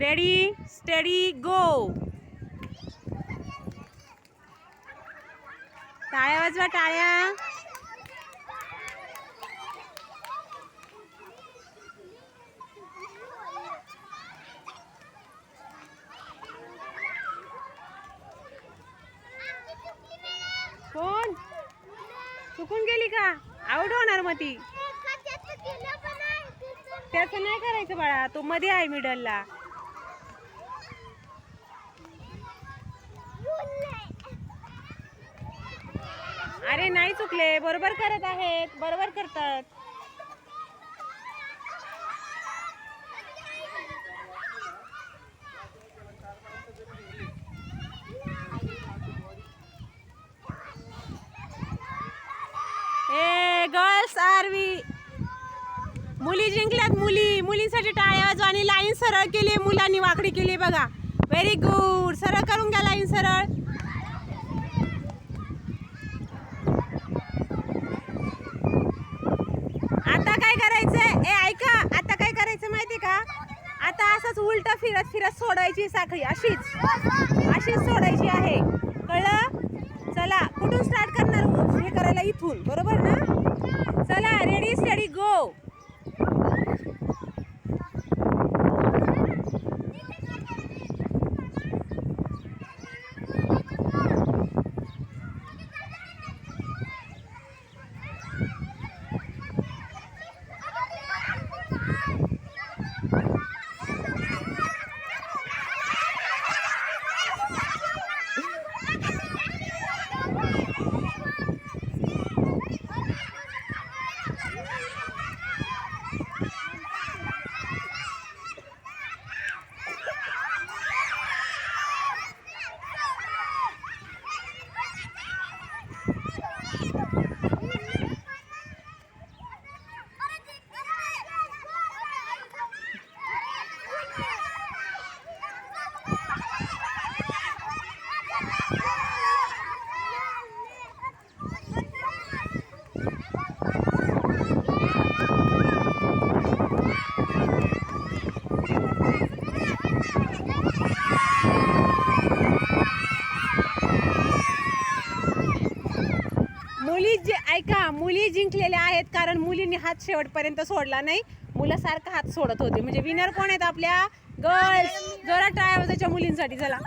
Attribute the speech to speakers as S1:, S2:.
S1: Ready steady गो टाळ्या वाजवा टाळ्या. कोण? चुकून गेली का? आउट होणार मग ती. त्याचं नाही करायचं बाळा तो मध्ये आहे मिडलला अरे नाही चुकले. बरोबर करत आहेत. बरोबर करतात. ए गर्ल्स आरवी. मुली जिंकल्यात मुली. मुलींसाठी टाळ्या आणि लाईन सरळ केली मुलांनी वाकडी केली बघा. व्हेरी गुड सरळ करून घ्या लाईन सरळ. आता काय करायचंय? ए ऐका आता काय करायचं माहितीये का? आता असंच उलट फिरत फिरत सोडायची साखळी अशीच. अशीच सोडायची आहे. कळलं? चला कुठून स्टार्ट करणार हे करायला इथून बरोबर ना? चला रेडी स्टडी गो मुली जे ऐका मुली जिंकलेल्या आहेत कारण मुलींनी हात शेवटपर्यंत सोडला नाही. मुलं सारखा हात सोडत होते. म्हणजे विनर कोण आहेत आपल्या? गर्ल्स जरा टाळ्या वाजायच्या मुलींसाठी चला.